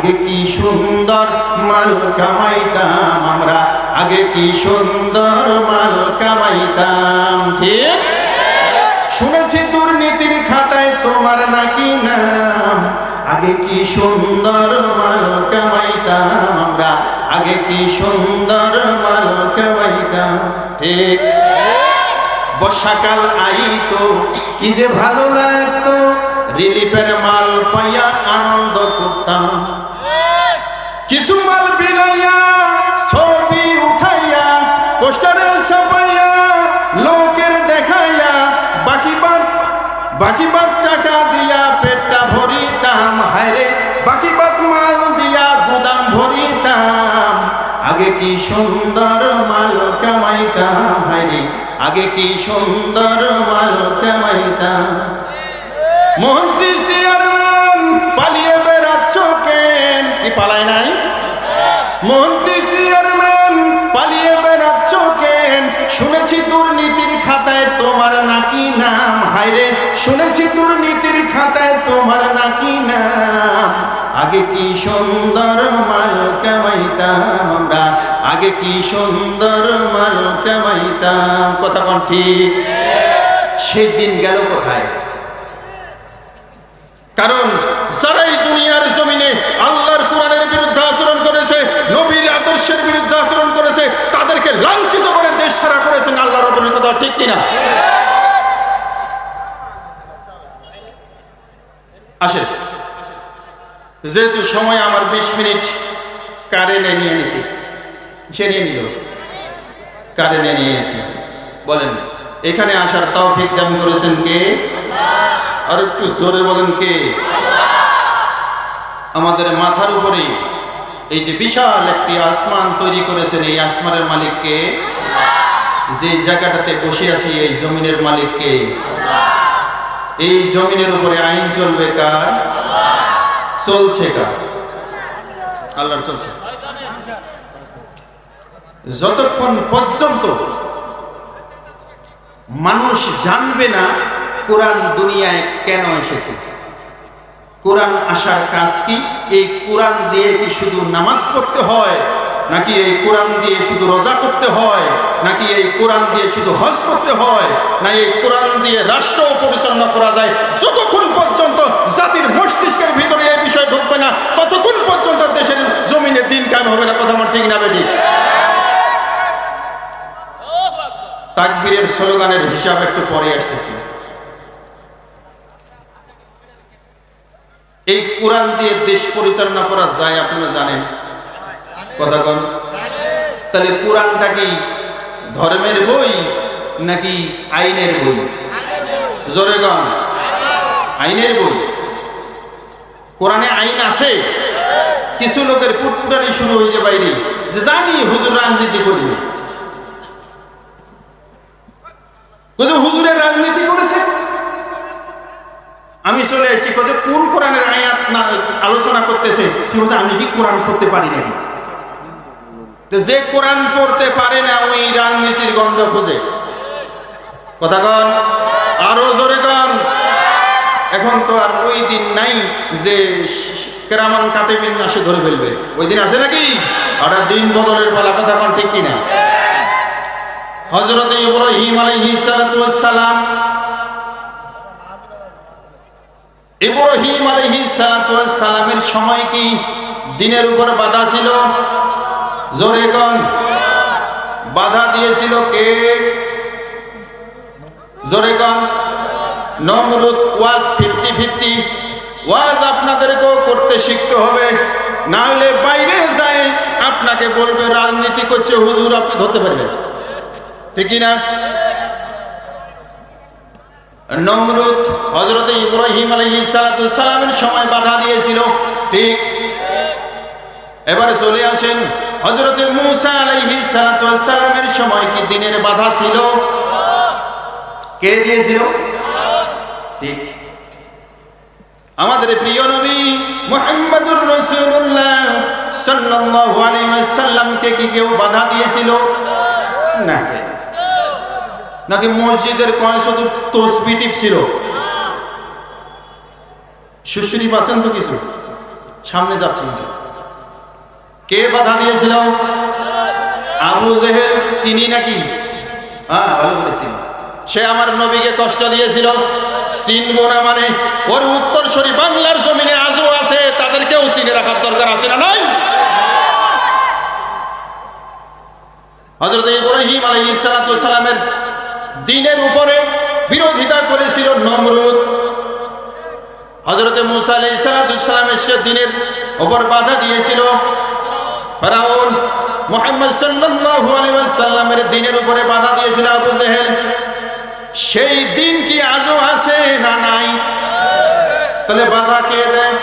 আগে কি সুন্দর মাল কামাইতাম আমরা? আগে কি সুন্দর মাল কামাইতাম, ঠিক? শুনেছি দুর্নীতির খাতায় তোমার নাকি নাম। আগে কি সুন্দর মাল কামাইতাম আমরা? আগে কি সুন্দর মাল কামাইতাম, ঠিক? বর্ষাকাল আইতো, কি যে ভালো লাগতো। রিলিফের মাল পাইয়া আনন্দ করতাম। কি সুন্দর মাল কামাইতাম মন্ত্রী চেয়ারম্যান পালিয়ে বেড়াচ্ছ কেন কি পালায় নাই? মন্ত্রী চেয়ারম্যান পালিয়ে বেড়াচ্ছ কেন শুনেছি দুর্নীতির খাতায় তোমার নাকি নাম। হায়রে শুনেছি দুর্নীতির খাতায় তোমার নাকি নাম। আগে কি সুন্দর মাল কামাইতাম আমরা আগে কি সুন্দর মাল কামাইতাম কথা কোন ঠিক। সেই দিন গেল কোথায়? কারণ যারাই দুনিয়ার জমিনে আল্লাহর কোরআনের বিরুদ্ধে আচরণ করেছে, নবীর আদর্শের বিরুদ্ধে আচরণ করেছে, তাদেরকে লাঞ্ছিত করে দেশ ছাড়া করেছেন আল্লাহর রবের কথা ঠিক কিনা? আসে যেহেতু সময় আমার বিশ মিনিট কারেন্টে নিয়ে নিছি। নিয়ে নিল। কারেন্টে নিয়ে এসে বলেন, এখানে আসার তৌফিক দান করেছেন কে? আর একটু জোরে বলেন, কে? আমাদের মাথার উপরে এই যে বিশাল একটি আসমান তৈরি করেছেন, এই আসমানের মালিককে যে জায়গাটাতে বসে আছি, এই জমিনের মালিককে এই জমিনের উপরে আইন চলবে কার? চলছে কার? আল্লাহর চলছে। যতক্ষণ পর্যন্ত মানুষ জানবে না কোরআন দুনিয়ায় কেন এসেছে। কোরআন আসার কাজ কি? এই কোরআন দিয়ে কি শুধু নামাজ পড়তে হয়, নাকি এই কোরআন দিয়ে শুধু রোজা করতে হয়, নাকি এই কোরআন দিয়ে শুধু হজ করতে হয়, না এই কোরআন দিয়ে রাষ্ট্র পরিচালনা করা যায়? যতক্ষণ পর্যন্ত জাতির মস্তিষ্কের ভিতরে এই বিষয় ঢুকবে না, ততক্ষণ পর্যন্ত দেশের জমিনে দিন কেন হবে না, কথা আমার ঠিক না, বেটি। তাকবীরের স্লোগানের হিসাব একটু পরে আসতেছি। এই কোরআন দিয়ে দেশ পরিচালনা করা যায় আপনারা জানেন। কথা কন। তাহলে কোরআনটা কি ধর্মের বই নাকি আইনের বই? জোরে গন আইনের বই। কোরআনে আইন আছে? কিছু লোকের পুটপুটানি শুরু হয়েছে বাইরে। যে জানি হুজুর রাজনীতি করি কিন্তু হুজুরের রাজনীতি করেছে? আমি চলে যাচ্ছি কোথায় কোন কোরআনের আয়াত না আলোচনা করতেছে? কি বলছে, আমি কি কোরআন পড়তে পারি নাকি? যে কোরআন পড়তে পারে না, ওই রাজনীতির গন্ধ খোঁজে। কথা কন, আরও জোরে কন। এখন তো আর ওই দিন নাই যে কেরামান কাতেবিন আসে ধরে ফেলবে। ওই দিন আছে নাকি? হঠাৎ দিন বদলের বেলা কথা কন, ঠিক কিনা? হজরত ইব্রাহিম আলাইহিস সালাম, ইব্রাহিম আলাইহিস সালামের সময় কি দিনের উপর বাধা ছিল? জোরে কন। বাধা দিয়েছিল কে? জোরে কন। নমরুদ ওয়াজ ফিফটি ফিফটি ওয়াজ আপনাদেরকেও করতে শিখতে হবে। না হলে বাইরে যায়, আপনাকে বলবে, রাজনীতি করছে, হুজুর, আপনি ধরতে পারবেন ঠিকই না নমরুদ হজরত ইব্রাহিম সালামের সময় বাধা দিয়েছিল। ঠিক। এবারে চলে আসেন হজরত মুসা আলাইহি সালামের সময় কি দিনের বাধা ছিল? কে দিয়েছিল? ঠিক। আমাদের প্রিয় নবী মুহাম্মদুর রাসূলুল্লাহ সাল্লাল্লাহু আলাইহি কি কেউ বাধা দিয়েছিল? না। নাকি মসজিদের কোন শুধু তসবিটি ছিল সুশ্রী পাচ্ছেন তো কিছু? সামনে যাচ্ছেন কে বাধা দিয়েছিল? আবু জেহেল, চিনি নাকি? হ্যাঁ ভালো করে চিনি। সে আমার নবীকে কষ্ট দিয়েছিল। চিনব না মানে ওর উত্তরসূরি বাংলার জমিনে আজও আছে, তাদেরকেও চিনে রাখার দরকার আছে না নাই? হজরত ইব্রাহিম দিনের উপরে বিরোধিতা করেছিল নমরুদ। হজরতে মুসা সে দিনের উপর বাধা দিয়েছিল। দিনের উপরে বাধা দিয়েছিল আবু জেহেল। সেই দিন কি আজও আছে না নাই? তাহলে বাধা কে দেয়?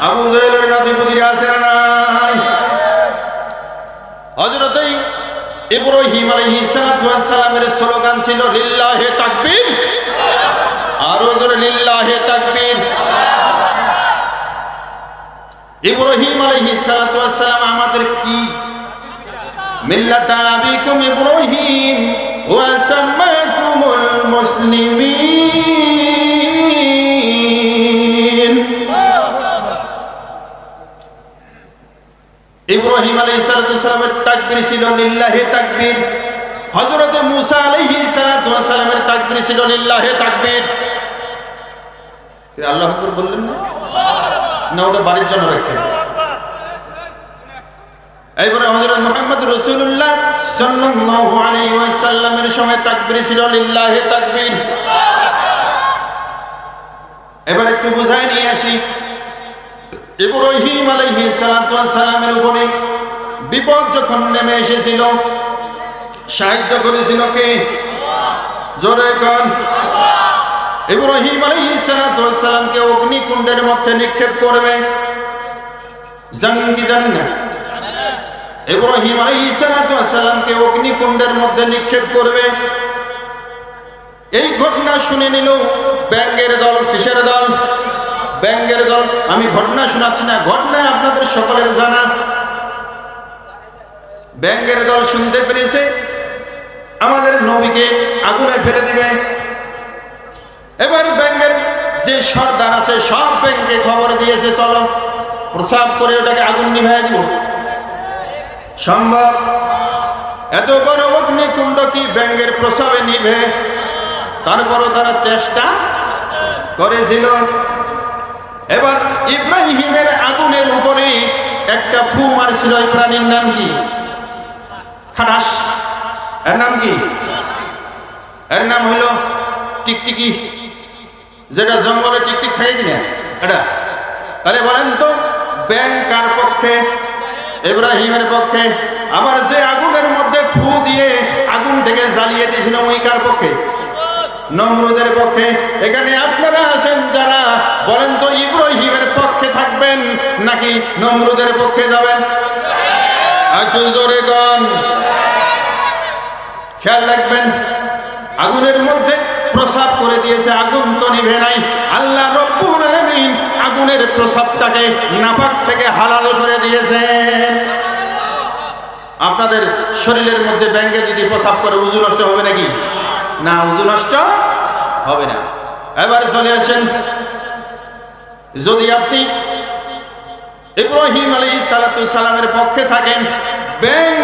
আবু জেহেলের নাতিপুতিরা আছে না নাই? হজরতই ইব্রাহিম আলাইহিস সালাতু স্লোগান ছিল, লিল্লাহে তাকবীর। আরও জোরে, লিল্লাহে তাকবীর। ইব্রাহিম আলাইহিস সালাতু ওয়াস আমাদের কি? মিল্লাতা আবিকুম ইব্রাহিম ওয়া সাম্মাকুমুল মুসলিমিন। ইব্রাহিম আলাইহিস সালাতু ওয়াস সালামের তাকবীর ছিল লিল্লাহে তাকবীর। হযরতে মূসা আলাইহিস সালাতু ওয়াস সালামের তাকবীর ছিল লিল্লাহে তাকবীর। বললেন না? না, ওটা বাড়ির জন্য রাখছেন। এইবারে হযরত মুহাম্মদ রাসূলুল্লাহ সাল্লাল্লাহু আলাইহি ওয়াসাল্লামের সময় তাকবীর ছিল লিল্লাহি তাকবীর। এবার একটু বুঝাই নিয়ে আসি। ইব্রাহিম ওয়াস সালামের উপরে বিপদ যখন নেমে এসেছিল, সাহায্য করেছিল কে? জোরে গান ইব্রাহিম ওয়াস সালামকে অগ্নিকুণ্ডের মধ্যে নিক্ষেপ করবে। জানেন কি জানেন না। ইব্রাহিম ওয়াস সালামকে অগ্নিকুণ্ডের মধ্যে নিক্ষেপ করবে। এই ঘটনা শুনে নিল ব্যাঙ্গের দল, কিসের দল? ব্যাঙ্গের দল আমি ঘটনা শোনাচ্ছি না ঘটনা আপনাদের সকলের জানা। ব্যাঙ্গের দল শুনতে পেরেছে। আমাদের নবীকে আগুনে ফেলে দিবে। এবার ব্যাঙ্গের যে সর্দার আছে, সব ব্যাংকে খবর দিয়েছে, চলো প্রসাব করে ওটাকে আগুন নিভাই দিব। সম্ভব? এত বড় অগ্নিকুণ্ড কি ব্যাঙ্গের প্রসাবে নিভে? তারপরও তারা চেষ্টা করেছিল। এবার ইব্রাহিমের আগুনের উপরে একটা ফু মারছিল, এই প্রাণীর নাম কি? খাটাস। এর নাম কি? এর নাম হইল টিকটিকি। যেটা জঙ্গলে টিকটিক খাই কিনা এটা। তাহলে বলেন তো ব্যাং কার পক্ষে? ইব্রাহিমের পক্ষে। আবার যে আগুনের মধ্যে ফু দিয়ে আগুন থেকে জ্বালিয়ে দিয়েছিল ওই কার পক্ষে? নমরুদের পক্ষে। এখানে আপনারা আছেন যারা বলেন তো ইব্রাহিমের পক্ষে থাকবেন নাকি নমরুদের পক্ষে যাবেন? খেয়াল রাখবেন, আগুনের মধ্যে প্রসাব করে দিয়েছে, আগুন তো নিভে নাই। আল্লাহ আগুনের প্রসাবটাকে নাপাক থেকে হালাল করে দিয়েছেন। আপনাদের শরীরের মধ্যে ব্যাঙ্গে যদি প্রসাব করে, উজু নষ্ট হবে নাকি? না, উজু নষ্ট হবে না। এবারে চলে আসেন। যদি আপনি ইব্রাহিম আলী সালামের পক্ষে থাকেন, ব্যাং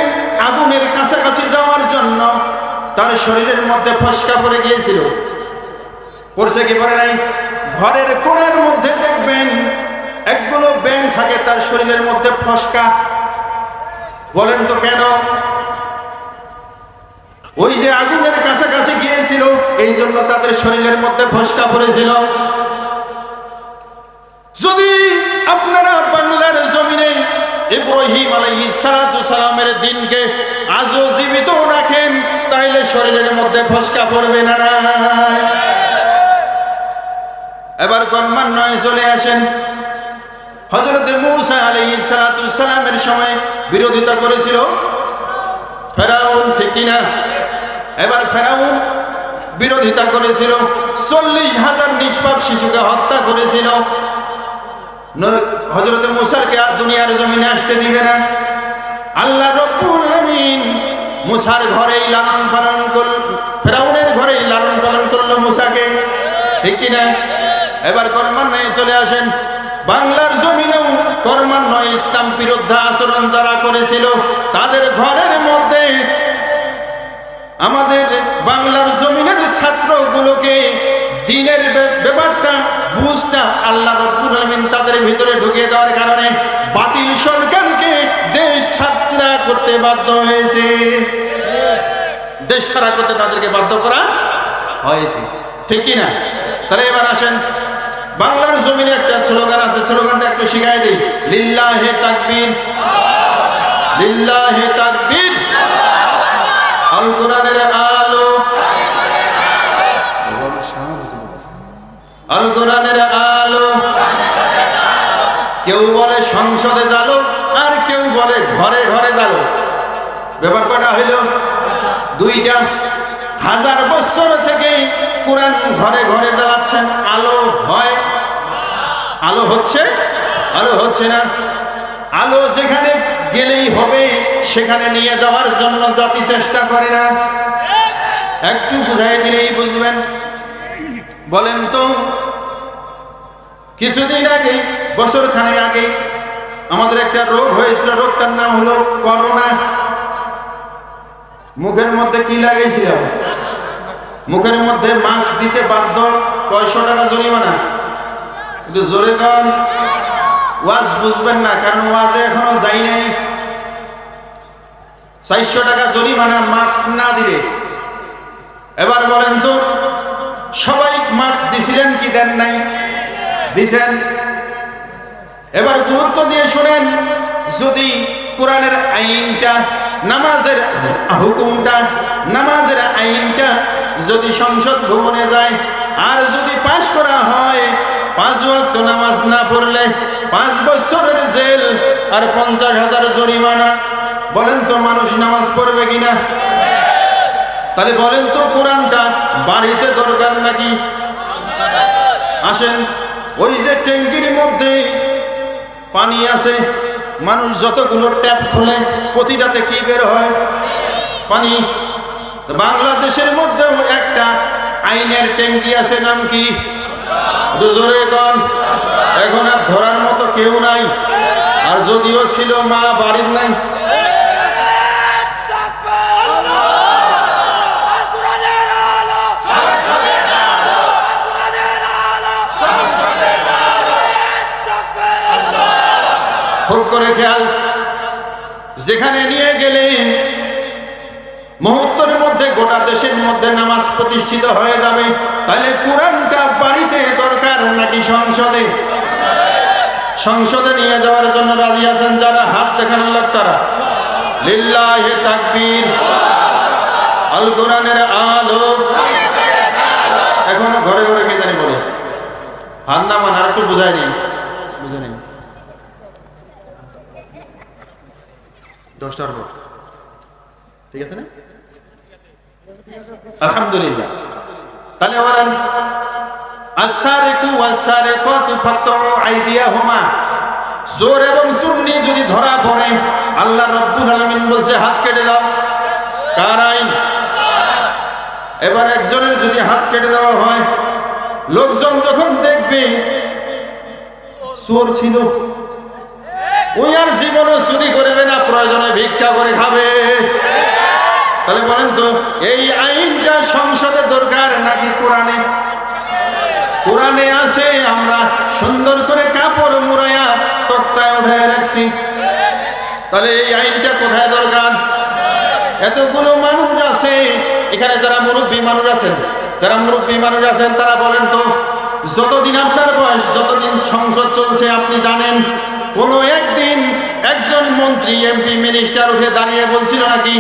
আগুনের কাছাকাছি যাওয়ার জন্য তার শরীরের মধ্যে ফসকা পড়ে গিয়েছিল। পড়ছে কি পড়ে নাই? ঘরের কোণের মধ্যে দেখবেন একগুলো ব্যাং থাকে, তার শরীরের মধ্যে ফসকা। বলেন তো কেন? ওই যে আগুনের গিয়েছিল এই জন্য তাদের শরীরের মধ্যে ফসকা পড়েছিল। যদি আপনারা বাংলার জমিনে ইব্রাহিম সালাতু সালামের দিনকে আজও জীবিত রাখেন, তাইলে শরীরের মধ্যে ফসকা পড়বে না এবার ক্রমান্বয়ে চলে আসেন। হজরত মুসা সালাতু সালামের সময় বিরোধিতা করেছিল। ফেরাউন ঠিক কিনা? এবার ফেরাউন বিরোধিতা করেছিল। চল্লিশ হাজার নিষ্পাপ শিশুকে হত্যা করেছিল। হজরত মুসারকে আর দুনিয়ার জমিনে আসতে দিবে না। আল্লাহ আমিন মুসার ঘরেই লালন পালন করল, ফেরাউনের ঘরেই লালন পালন করল মুসাকে। ঠিক কিনা এবার ক্রমান্বয়ে চলে আসেন। বাংলার জমিনেও কর্মান্বয় ইসলাম বিরুদ্ধ আচরণ যারা করেছিল, তাদের ঘরের মধ্যে আমাদের বাংলার জমিনের ছাত্রগুলোকে দিনের ব্যাপারটা, বুঝটা আল্লাহ রব্বুল আলমিন তাদের ভিতরে ঢুকিয়ে দেওয়ার কারণে বাতিল সরকারকে দেশ ছাত্রা করতে বাধ্য হয়েছে। দেশ ছাড়া করতে তাদেরকে বাধ্য করা হয়েছে। ঠিক না তাহলে এবার আসেন। বাংলার জমিনে একটা স্লোগান আছে, স্লোগানটা একটু শিখাই দিই। লিল্লাহে তাকবীর। লিল্লাহে তাকবীর। আল। আলো আল আলো। কেউ বলে সংসদে জালো, আর কেউ বলে ঘরে ঘরে জালো। ব্যাপার কটা হইল? দুইটা। হাজার বছর থেকে কোরআন ঘরে ঘরে জ্বালাচ্ছেন। আলো হয়। আলো হচ্ছে? আলো হচ্ছে না। আলো যেখানে গেলেই হবে, সেখানে নিয়ে যাওয়ার জন্য জাতি চেষ্টা করে না। একটু বুঝাই দিলেই বুঝবেন। বলেন তো, কিছুদিন আগে বছর খানেক আগে, আমাদের একটা রোগ হয়েছিল, রোগটার নাম হলো করোনা। মুখের মধ্যে কি লাগাইছিল? মুখের মধ্যে মাস্ক দিতে বাধ্য, কয়শো টাকা জরিমানা। একটু জোরে কন। ওয়াজ বুঝবেন না, কারণ ওয়াজে এখনও যাই নাই। চারশো টাকা জরিমানা মাস্ক না দিলে। এবার বলেন তো, সবাই মাস্ক দিছিলেন কি দেন নাই? দিছেন। এবার গুরুত্ব দিয়ে শুনেন, যদি কোরআনের আইনটা, নামাজের হুকুমটা, নামাজের আইনটা যদি সংসদ ভবনে যায়, আর যদি পাশ করা হয় পাঁচ ওয়াক্ত নামাজ না পড়লে পাঁচ বছরের জেল আর পঞ্চাশ হাজার জরিমানা। বলেন তো মানুষ নামাজ পড়বে কিনা? তাহলে বলেন তো কোরআনটা বাড়িতে দরকার নাকি? আসেন, ওই যে ট্যাঙ্কির মধ্যে পানি আছে, মানুষ যতগুলো ট্যাপ খোলে, প্রতিটাতে কি বের হয়? পানি। বাংলাদেশের মধ্যেও একটা আইনের ট্যাঙ্কি আছে, নাম কি? একটু জোরে এখন আর ধরার মতো কেউ নাই। আর যদিও ছিল মা, বাড়ির নাই। খুব করে খেয়াল। যেখানে নিয়ে গেলেন মুহূর্তের মধ্যে গোটা দেশের মধ্যে নামাজ প্রতিষ্ঠিত হয়ে যাবে। তাহলে কোরআনটা বাড়িতে দরকার নাকি সংসদে? সংসদে নিয়ে যাওয়ার জন্য রাজি আছেন যারা? হাত দেখানোর লোক তারা? আল এখনও ঘরে ঘরে কে জানি বলে? আর একটু বুঝে নিন। দশটার পর। ঠিক আছে না? আলহামদুলিল্লাহ। তাহলে বলেন ধরা পড়ে বলছে, হাত কেটে দাও। এবার একজনের যদি হাত কেটে দেওয়া হয়, লোকজন যখন দেখবে, চোর ছিল। ওই আর জীবনও চুরি করবে না, প্রয়োজনে ভিক্ষা করে খাবে। তাহলে বলেন তো, এই আইনটা সংসদে দরকার নাকি কোরআনে? কোরআনে আছে, আমরা সুন্দর করে কাপড় মুড়াইয়া তক্তায় উঠায় রাখছি। তাহলে এই আইনটা কোথায় দরকার? এতগুলো মানুষ আছে, এখানে যারা মুরব্বী মানুষ আছেন, যারা মুরব্বী মানুষ আছেন, তারা বলেন তো, যতদিন আপনার বয়স, যতদিন সংসদ চলছে, আপনি জানেন, কোনো একদিন একজন মন্ত্রী, এমপি, মিনিস্টার উঠে দাঁড়িয়ে বলছিল নাকি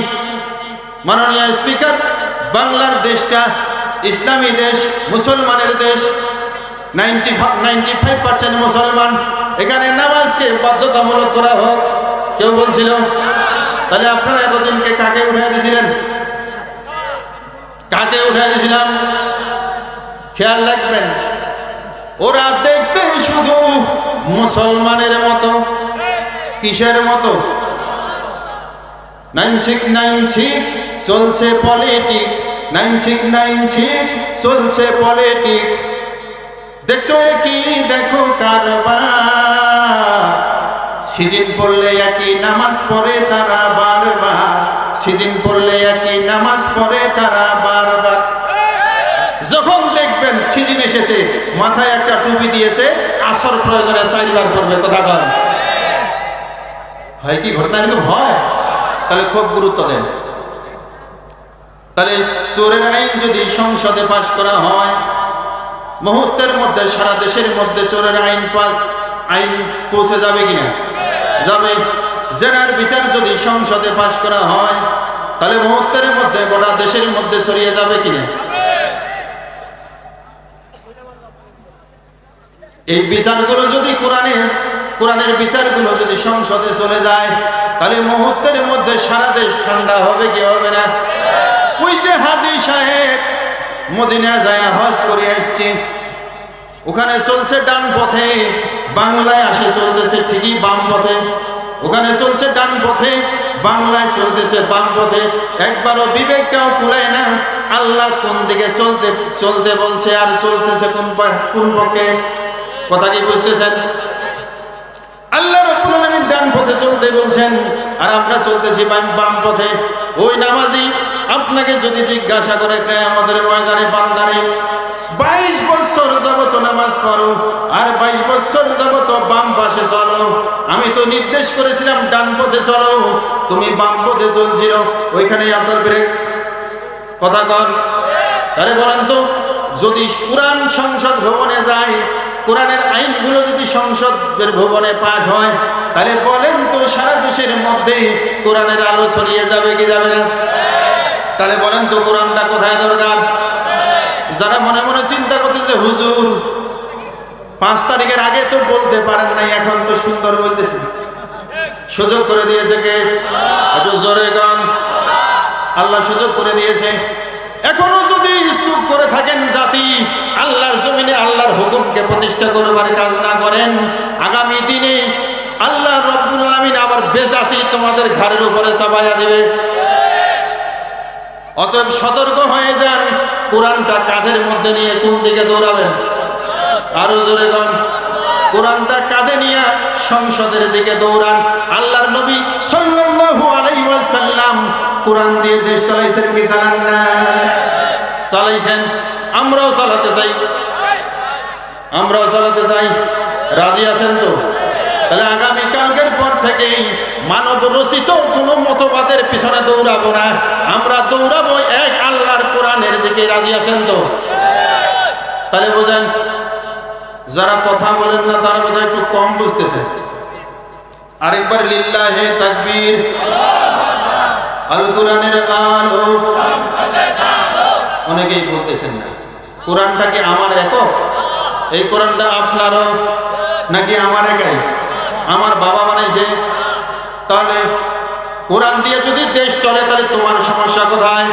মাননীয় স্পিকার, বাংলার দেশটা ইসলামী দেশ, মুসলমানের দেশ, নাইনটি নাইনটি ফাইভ পার্সেন্ট মুসলমান। এখানে নামাজকে বাধ্যতামূলক করা হোক। কেউ বলছিল, তাহলে আপনারা এতদিনকে কাকে উঠাই দিয়েছিলেন? কাকে উঠাই দিয়েছিলাম? খেয়াল রাখবেন, ওরা দেখতে শুধু মুসলমানের মতো, কিসের মতো? নাইন সিক্স নাইন সিক্স চলছে politics nine six nine six চলছে পলিটিক্স দেখছ কি দেখো সিজিন পড়লে একই, নামাজ পড়ে তারা বারবার। সিজিন পড়লে একই, নামাজ পড়ে তারা বারবার। যখন দেখবেন সিজিন এসেছে, মাথায় একটা টুপি দিয়েছে, আসর প্রয়োজনে চারবার করবে কথা হয় কি ঘটনা এরকম হয়? তাহলে খুব গুরুত্ব দেন। তাহলে চোরের আইন যদি সংসদে পাশ করা হয়, মুহূর্তের মধ্যে সারা দেশের মধ্যে চোরের আইন আইন পৌঁছে যাবে কিনা? যাবে। জেনার বিচার যদি সংসদে পাশ করা হয়, তাহলে মুহূর্তের মধ্যে গোটা দেশের মধ্যে ছড়িয়ে যাবে কিনা? এই বিচারগুলো যদি কোরআনে কোরআনের বিচারগুলো যদি সংসদে চলে যায়, তাহলে মুহূর্তের মধ্যে সারা দেশ ঠান্ডা হবে কি হবে না? ওই যে হাজি সাহেব মদিনা যায়, হজ করে আসছে। ওখানে চলছে ডান পথে, বাংলায় আসে চলতেছে ঠিকই বাম পথে। ওখানে চলছে ডান পথে, বাংলায় চলতেছে বাম পথে। একবারও বিবেকটাও কুলায় না, আল্লাহ কোন দিকে চলতে চলতে বলছে আর চলতেছে কোন কোন পক্ষে? কথা কি বুঝতেছেন আল্লাহ রাব্বুল আলামিন ডান পথে চলতে বলছেন, আর আমরা চলতেছি বাম পথে। ওই নামাজি আপনাকে যদি জিজ্ঞাসা করে আমাদের ময়দানে বান্দারে? বাইশ বছর যাবত নামাজ পড়ো, আর বাইশ বছর যাবত বাম পাশে চলো। আমি তো নির্দেশ করেছিলাম ডান পথে চলো। তুমি বাম পথে চলছিল। ওইখানেই আপনার ব্রেক। কথা কন। তাহলে বলেন তো, যদি কোরআন সংসদ ভবনে যায় কোরআনের আইনগুলো যদি সংসদের ভবনে পাঠ হয়, তাহলে বলেন তো সারা দেশের মধ্যে কোরআনের আলো ছড়িয়ে যাবে কি যাবে না? তাহলে বলেন তো কোরআনটা কোথায় দরকার? যারা মনে মনে চিন্তা করতেছে হুজুর, পাঁচ তারিখের আগে তো বলতে পারেন নাই, এখন তো সুন্দর বলতেছে। সুযোগ করে দিয়েছে কে? জোরে গান। আল্লাহ সুযোগ করে দিয়েছে। এখনও যদি চুপ করে থাকেন জাতি, আল্লাহর জমিনে আল্লাহর হুকুমকে প্রতিষ্ঠা করবার কাজ না করেন, আগামী দিনে আল্লাহ রব্বুল আলামিন আবার বেজাতি তোমাদের ঘাড়ের উপরে চাপাইয়া দিবে। অতএব সতর্ক হয়ে যান, কোরআনটা কাঁধের মধ্যে নিয়ে কোন দিকে দৌড়াবেন? আরও জোরে গান কোরআনটা কাঁধে নিয়ে সংসদের দিকে দৌড়ান। আল্লাহর নবী সাল্লাল্লাহু আলাইহি ওয়াসাল্লাম কোরআন দিয়ে দেশ চালাইছেন কি চালান না? চালাইছেন। আমরাও চালাতে চাই। আমরাও চালাতে চাই। রাজি আছেন তো? তাহলে আগামী কালকের পর থেকেই মানব রচিত কোনো মতবাদের পিছনে দৌড়াবো না। আমরা দৌড়াবো এক আল্লাহর কোরআনের দিকে। রাজি আছেন তো? তাহলে বোঝেন যারা কথা বলেন না, তারা বোধহয় একটু কম বুঝতেছে। আরেকবার লিল্লাহে তাকবীর। আল কোরআনের আলো। অনেকেই বলতেছেন না, কোরআনটা কি আমার একক? এই কোরআনটা আপনারও? নাকি আমার একাই? আমার বাবা বানাইছে। তাহলে কোরআন দিয়ে যদি দেশ চলে, তাহলে তোমার সমস্যা কোথায়?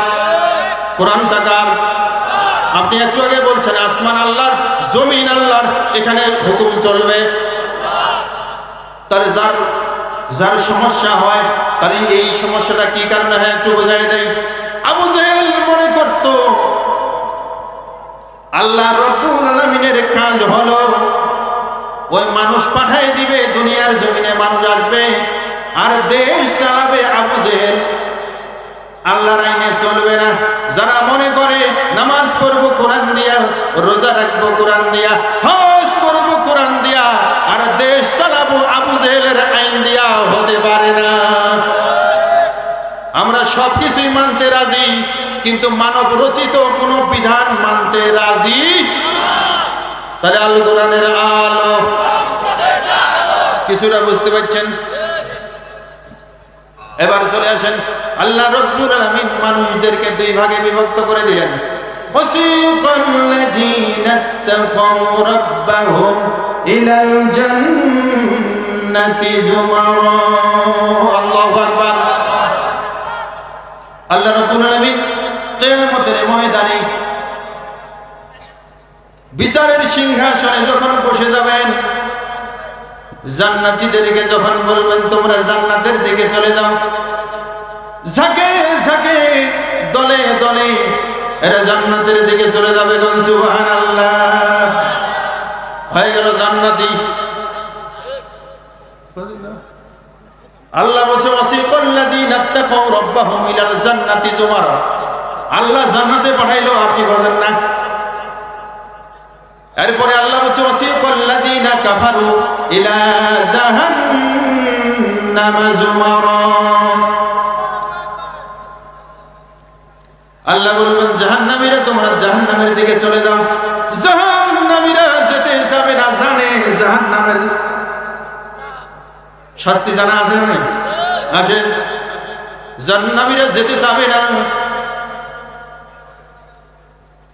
কোরআনটা কার? আপনি একটু আগে বলছেন, আসমান আল্লাহর, জমিন আল্লাহর, এখানে হুকুম চলবে। তাহলে যার যার সমস্যা হয়, তাহলে এই সমস্যাটা কি কারণে হয় একটু বোঝাই দেয় আবু জেহেল মনে করত, আল্লাহ রব্বুল আলামিনের কাজ হলো, ওই মানুষ পাঠাই দিবে, দুনিয়ার জমিনে মানুষ আসবে, আর দেশ চালাবে আবু জেহেল। আল্লাহর আইনে চলবে না। যারা মনে কোরআন দিয়া, রোজা রাখব কোরআন দিয়া, হজ করব কোরআন দিয়া, আর দেশ চালাবো আবু জেহেলের আইন দিয়া হতে পারে না। আমরা সব কিছুই মানতে রাজি, কিন্তু মানব রচিত কোন বিধান মানতে রাজি তাহলে আল কোরআনের আলো। কিছুটা বুঝতে পারছেন? এবার চলে আসেন। আল্লাহ রব্বুল আলামিন মানুষদেরকে দুই ভাগে বিভক্ত করে দিলেন। وسيق الذين اتقوا ربهم إلى الجنة زمرا الله أكبر আল্লাহ রব্বুল আলামিন কিয়ামতের ময়দানে বিচারের সিংহাসনে যখন বসে যাবেন জান্নাতীদেরকে যখন বলবেন তোমরা জান্নাতের দিকে চলে যাও ঝাঁকে ঝাঁকে দলে দলে এরা জান্নাতের দিকে চলে যাবে সুবহানাল্লাহ। হয়ে গেল জান্নাতি। আল্লাহ বলছে জান্নাতি জুমারা। আল্লাহ জান্নাতে পাঠাইলো, আপনি বোঝেন না। এরপরে আল্লাহ বলছে ওয়াসিকাল্লাযীনা কাফারু ইলা জাহান্নাম জুমারা। আল্লাহ বলবেন, জাহান্নামীরা, তোমরা জাহান্নামের দিকে চলে যাও। জাহান্নামীরা যেতে যাবে না, জানে জাহান্নামের শাস্তি জানা আছে না আসেন। জান্নামীরা যেতে যাবে না।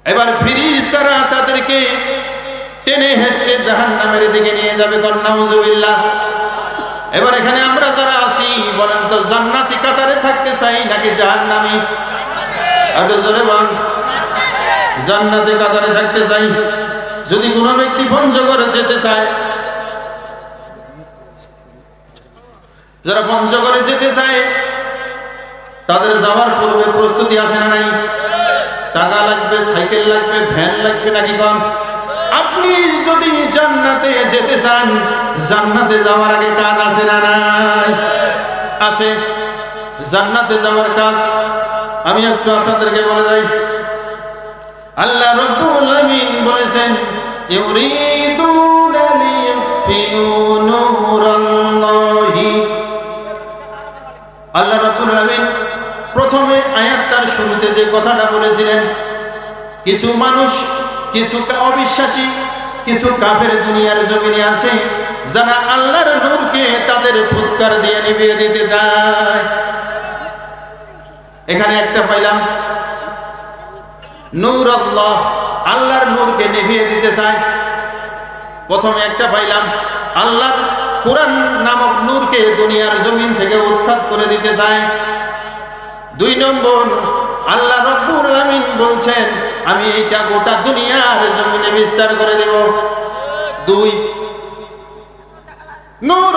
এবার ফিরিস তারা তাদেরকে টেনে হেসকে জাহান নামের দিকে নিয়ে যাবে কন্যাউজুবিল্লাহ এবার এখানে আমরা যারা আছি, বলেন তো, জান্নাতি কাতারে থাকতে চাই নাকি জাহান নামি একটু জোরে বল। জান্নাতে কাতারে থাকতে চাই। যদি কোনো ব্যক্তি পঞ্চগড়ে যেতে চায়, যারা পঞ্চগড়ে যেতে চায়, তাদের যাওয়ার পূর্বে প্রস্তুতি আছে না নাই? টাকা লাগবে, সাইকেল লাগবে, ভ্যান লাগবে নাকি কম আপনি যদি জান্নাতে যেতে চান, জান্নাতে যাওয়ার আগে কাজ আছে না নাই? আছে। জান্নাতে যাওয়ার কাজ আমি একটু আপনাদেরকে বলে যাই। আল্লাহ রব্বুল আমিন বলেছেন, ইউরিদুনা লিইউতফিউ নূরাল্লাহি। আল্লাহ রাব্বুল আলামিন প্রথমে আয়াতটার শুরুতে যে কথাটা বলেছিলেন, কিছু মানুষ, কিছু অবিশ্বাসী, কিছু কাফের দুনিয়ার জমিনে আছে, যারা আল্লাহর নূরকে তাদের ফুৎকার দিয়ে নিভিয়ে দিতে চায়। এখানে একটা পাইলাম। নূর আল্লাহ, আল্লাহর নূরকে নিভিয়ে দিতে চায়। প্রথমে একটা পাইলাম আল্লাহর কোরআন নামক নূরকে দুনিয়ার জমিন থেকে উৎখাত করে দিতে চায়। দুই নম্বর, আল্লাহ রব্বুল আমিন বলছেন, আমি এইটা গোটা দুনিয়ার জমিনে বিস্তার করে দেব। দুই, নূর